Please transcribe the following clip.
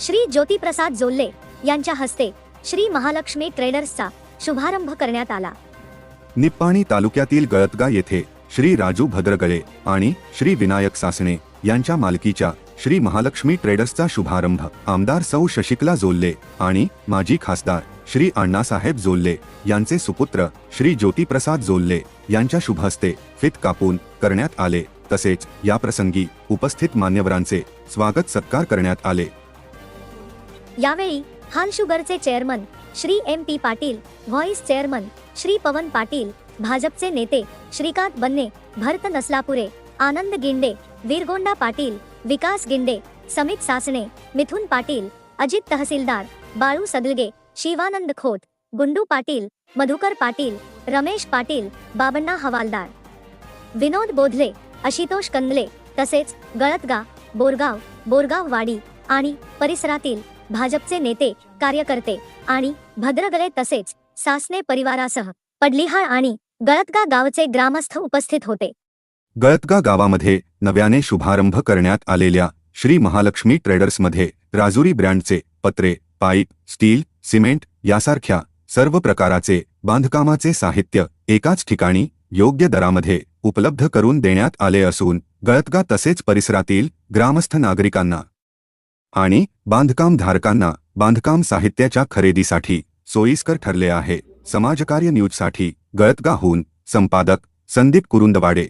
श्री ज्योतिप्रसाद जोल्ले यांच्या हस्ते श्री महालक्ष्मी ट्रेडर्सचा शुभारंभ करण्यात आला. निप्पाणी तालुक्यातील गळतगा येथे श्री राजू भद्रगळे आणि श्री विनायक सासणे यांच्या मालकीच्या श्री महालक्ष्मी ट्रेडर्सचा शुभारंभ आमदार सौ शशिकला जोल्ले आणि माजी खासदार श्री अण्णासाहेब जोल्ले यांचे सुपुत्र श्री ज्योतिप्रसाद जोल्ले यांच्या शुभहस्ते फित कापून करण्यात आले. तसेच या प्रसंगी उपस्थित मान्यवरांचे स्वागत सत्कार करण्यात आले. यावेळी हाल शुगरचे chairman Shri M P Patil vice chairman Shri Pawan Patil भाजपचे नेते श्रीकांत बन्ने भरत नसलापुरे आनंद गिंडे वीरगोंडा पाटील विकास गिंडे समित सासणे मिथुन पाटील अजित तहसीलदार बाळू सदलगे शिवानंद खोत गुंडू पाटील मधुकर पाटील रमेश पाटील बाबण्णा हवालदार. विनोद बोधले आशितोष कंदले तसेच गळतगा बोरगाव बोरगाव वाडी आणि परिसरातील भाजपचे नेते कार्यकर्ते आणि भद्रगले तसेच सासने परिवारासह पडलिहाळ आणि गळतगा गावचे ग्रामस्थ उपस्थित होते. गळतगा गावामध्ये नव्याने शुभारंभ करण्यात आलेल्या श्री महालक्ष्मी ट्रेडर्समध्ये राजुरी ब्रँडचे पत्रे पाईप स्टील सिमेंट यासारख्या सर्व प्रकाराचे बांधकामाचे साहित्य एकाच ठिकाणी योग्य दरामध्ये उपलब्ध करून देण्यात आले असून गळतगा तसेच परिसरातील ग्रामस्थ नागरिकांना आणि बांधकाम धारकांना बांधकाम साहित्याच्या खरेदीसाठी सोयीस्कर ठरले आहे. समाजकार्य न्यूजसाठी गळतगाहून संपादक संदीप कुरुंदवाडे.